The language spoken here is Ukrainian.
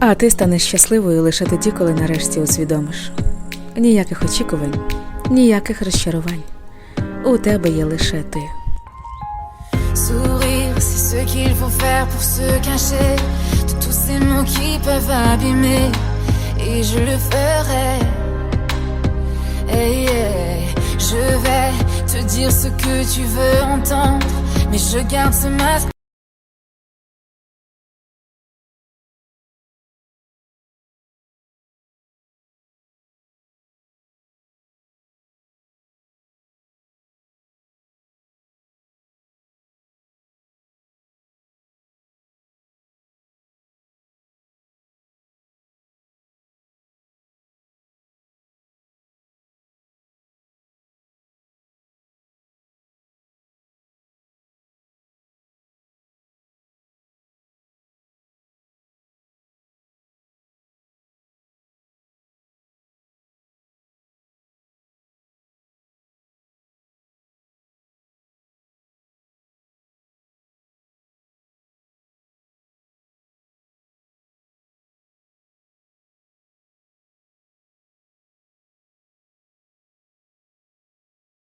А ти станеш щасливою лише тоді, коли нарешті усвідомиш. Ніяких очікувань, ніяких розчарувань. У тебе є лише ти. Sourire, c'est ce qu'il faut faire pour se cacher de tous ces mots qui peuvent abîmer. Et je le ferai. Hey, hey, je vais te dire ce que tu veux entendre. Mais je garde ce masque.